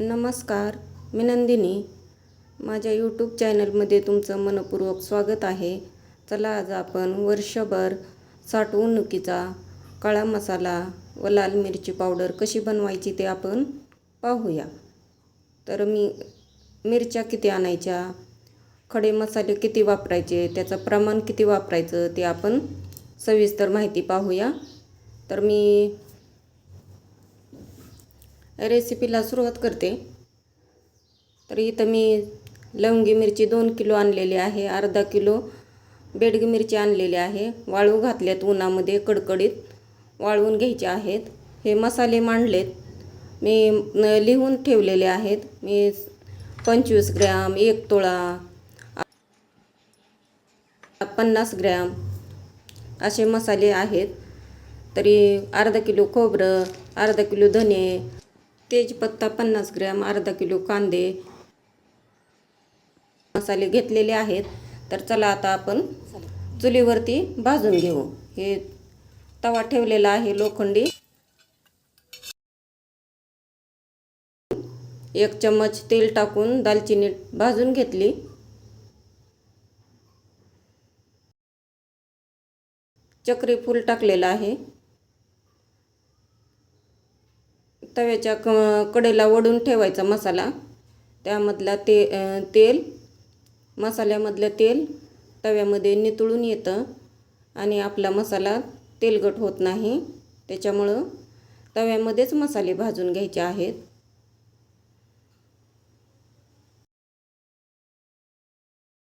नमस्कार मी नंदिनी. माझ्या यूट्यूब चॅनलमध्ये तुमचं मनपूर्वक स्वागत आहे. चला आज आपण वर्षभर साठवणुकीचा काळा मसाला व लाल मिरची पावडर कशी बनवायची ते आपण पाहूया. तर मी मिरच्या किती आणायच्या खडे मसाले किती वापरायचे त्याचं प्रमाण किती वापरायचं ते आपण सविस्तर माहिती पाहूया. तर मी रेसिपीला सुरुवात करते. तर इथं मी लवंगी मिरची दोन किलो आणलेली आहे अर्धा किलो बेडगी मिरची आणलेली आहे. वाळू घातल्यात उन्हामध्ये कडकडीत वाळवून घ्यायचे आहेत. हे मसाले मांडलेत. मी न- लिहून ठेवलेले आहेत. मी पंचवीस ग्रॅम एक तोळा पन्नास ग्रॅम असे मसाले आहेत. तरी अर्धा किलो खोबरं अर्धा किलो धने तेजपत्ता पन्नास ग्रॅम अर्धा किलो कांदे मसाले घेतलेले आहेत. तर चला आता आपण चुलीवरती भाजून घेऊ. हे तवा ठेवलेला आहे लोखंडी. एक चम्मच तेल टाकून दालचिनी भाजून घेतली. चक्री फूल टाकलेलं आहे. तव्याच्या क कडेला वडून ठेवायचा मसाला. त्यामधला ते तेल मसाल्यामधलं तेल तव्यामध्ये नितळून येतं आणि आपला मसाला तेलगट होत नाही. त्याच्यामुळं तव्यामध्येच मसाले भाजून घ्यायचे आहेत.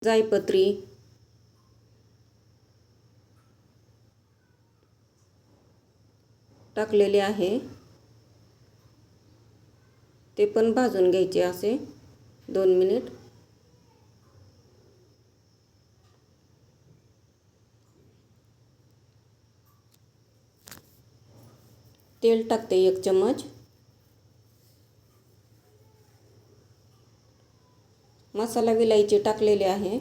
जायपत्री. टाकलेले आहे. ते पण भाजून घ्यायचे असे. दोन मिनिट. तेल टाकते एक चम्मच. मसाला विलायची टाकलेले आहे.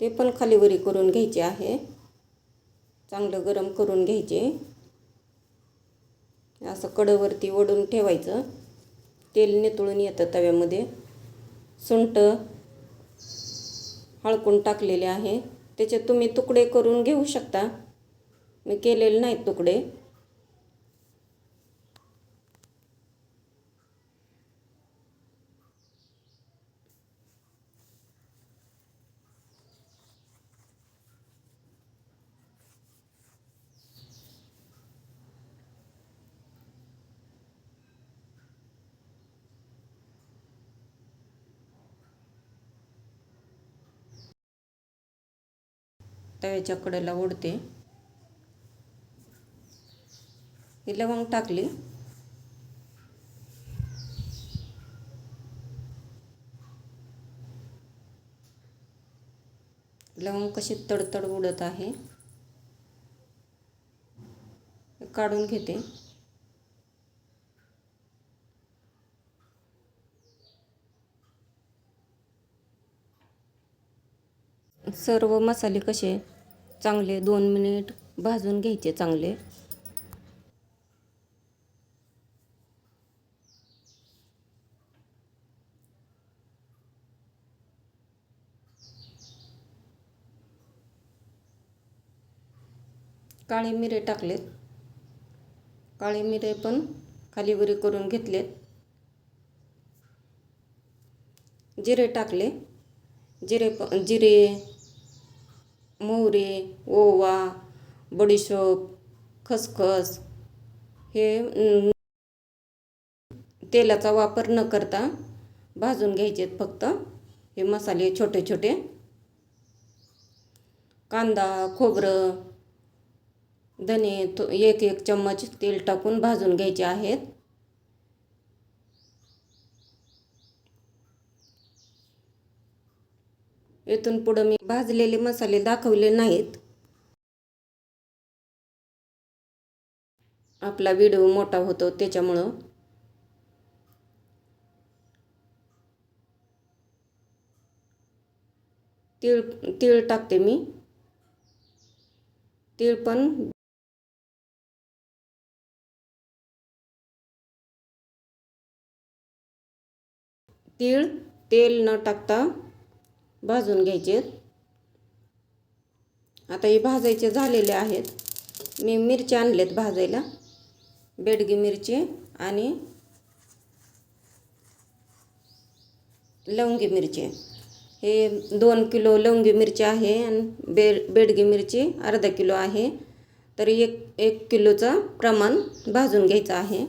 ते पण खालीवरी करून घ्यायचे आहे. चांगलं गरम करून घ्यायचे. असं कडवरती ओढून ठेवायचं. तेल नितळून येतं तव्यामध्ये. सुंट हळकून टाकलेले आहे. त्याचे तुम्ही तुकडे करून घेऊ शकता. मी केलेले नाहीत तुकडे. तव्याच्या कडेला ओढते. ही लवंग टाकली. लवंग कशी तडतड उडत आहे काढून घेते. सर्व मसाले कसे चांगले दोन मिनिट भाजून घ्यायचे चांगले. काळे मिरे टाकलेत. काळे मिरे पण खालीवरी करून घेतलेत. जिरे टाकले. जिरे प जिरे मोहरी ओवा बडीशोप खसखस हे तेलाचा वापर न करता भाजून घ्यायचे आहेत फक्त. हे मसाले छोटे छोटे. कांदा खोबरं धने तो एक एक चम्मच तेल टाकून भाजून घ्यायचे आहेत. इथून पुढं मी भाजलेले मसाले दाखवले नाहीत. आपला व्हिडिओ मोठा होतो त्याच्यामुळं. तीळ तीळ टाकते मी. तीळ पण तीळ तेल न टाकता भाजून घ्यायचे. आता हे भाजायचे झालेले आहेत. मी मिरची आणलेत भाजायला. बेडगी मिरची आणि लवंगी मिरची. हे दोन किलो लवंगी मिरची आहे आणि बे बेडगी मिरची अर्धा किलो आहे. तर एक एक किलोचं प्रमाण भाजून घ्यायचं आहे.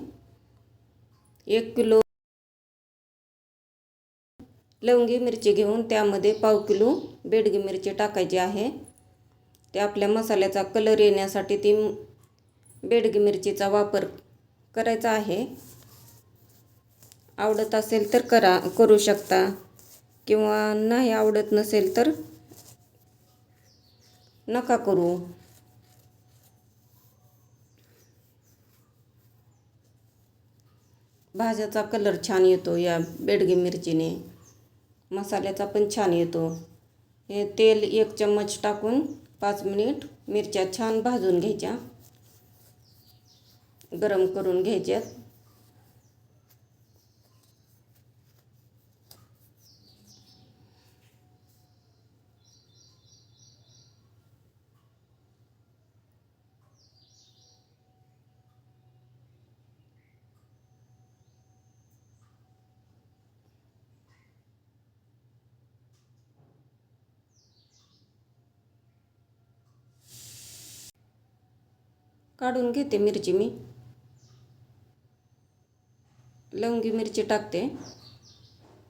एक किलो लवंगी मिरची घेऊन त्यामध्ये पाव किलो बेडगी मिरची टाकायची आहे. ते आपल्या मसाल्याचा कलर येण्यासाठी ती बेडगी मिरचीचा वापर करायचा आहे. आवडत असेल तर करा करू शकता. किंवा नाही आवडत नसेल तर नका करू. भाज्याचा कलर छान येतो या बेडगी मिरचीने. मसाल्याचा पण छान येतो. हे तेल एक चम्मच टाकून पाच मिनिट मिरच्या छान भाजून घ्यायच्या. गरम करून घ्यायच्यात. काढून घेते मिरची मी. लवंगी मिरची टाकते.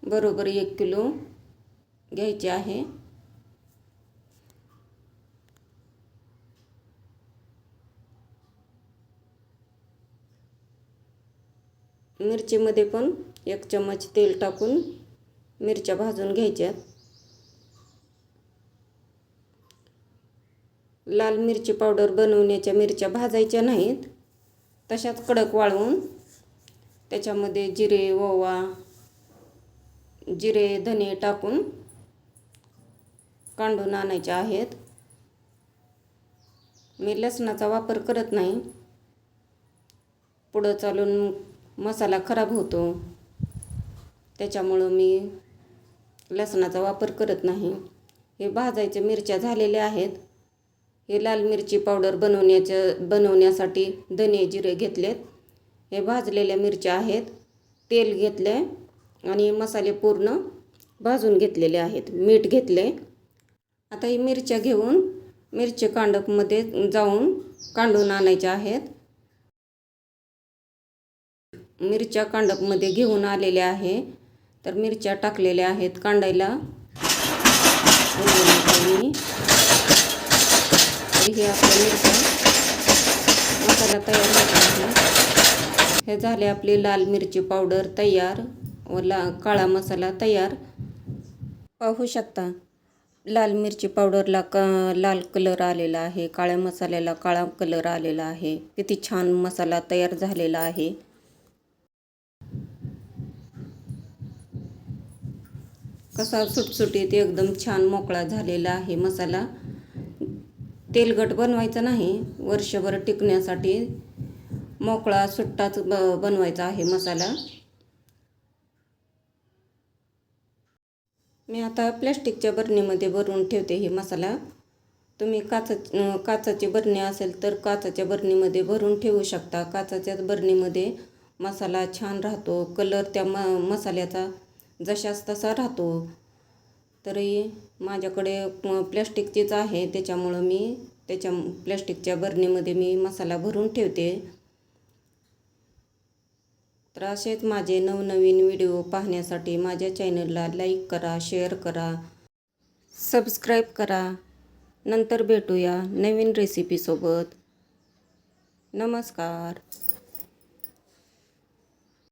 बरोबर एक किलो घ्यायची आहे. मिरचीमध्ये पण एक चम्मच तेल टाकून मिरच्या भाजून घ्यायच्यात. लाल मिरची पावडर बनवण्याच्या मिरच्या भाजायच्या नाहीत. तशाच कडक वाळवून त्याच्यामध्ये जिरे ओवा जिरे धने टाकून कांडून आणायच्या आहेत. मी लसणाचा वापर करत नाही. पुढं चालून मसाला खराब होतो. त्याच्यामुळं मी लसणाचा वापर करत नाही. हे भाजायच्या मिरच्या झालेल्या आहेत. हे लाल मिरची पावडर बनवण्याच्या बनवण्यासाठी धने जिरे घेतलेत. हे भाजलेल्या मिरच्या आहेत. तेल घेतले आणि मसाले पूर्ण भाजून घेतलेले आहेत. मीठ घेतले आता ही मिरच्या घेऊन मिरची कांडपमध्ये जाऊन कांडून आणायच्या आहेत. मिरच्या कांडपमध्ये घेऊन आलेल्या आहे. तर मिरच्या टाकलेल्या आहेत कांडायला. मी हे आपलं मिरच्या मसाला तयार होत आहे. हे झाले आपली लाल मिरची पावडर तयार व ला काळा मसाला तयार. पाहू शकता लाल मिरची पावडरला क लाल कलर आलेला आहे काळ्या मसाल्याला काळा कलर आलेला आहे. किती छान मसाला तयार झालेला आहे. कसा सुटसुटीत एकदम छान मोकळा झालेला आहे मसाला. तेलगट बनवायचं नाही वर्षभर टिकण्यासाठी मोकळा सुट्टाच ब बनवायचा आहे मसाला. मी आता प्लॅस्टिकच्या बरणीमध्ये भरून ठेवते हे मसाला. तुम्ही काचा काचाची बरणी असेल तर काचाच्या बरणीमध्ये भरून ठेवू शकता. काचाच्याच बरणीमध्ये मसाला छान राहतो. कलर त्या म मसाल्याचा जशाच तसा राहतो. तरी माझ्याकडे प्लॅस्टिकचीच आहे. त्याच्यामुळं मी त्याच्या प्लॅस्टिकच्या बरणीमध्ये मी मसाला भरून ठेवते. तर असेच माझे नवनवीन व्हिडिओ पाहण्यासाठी माझ्या चॅनलला लाईक करा शेअर करा सबस्क्राईब करा. नंतर भेटूया नवीन रेसिपीसोबत नमस्कार.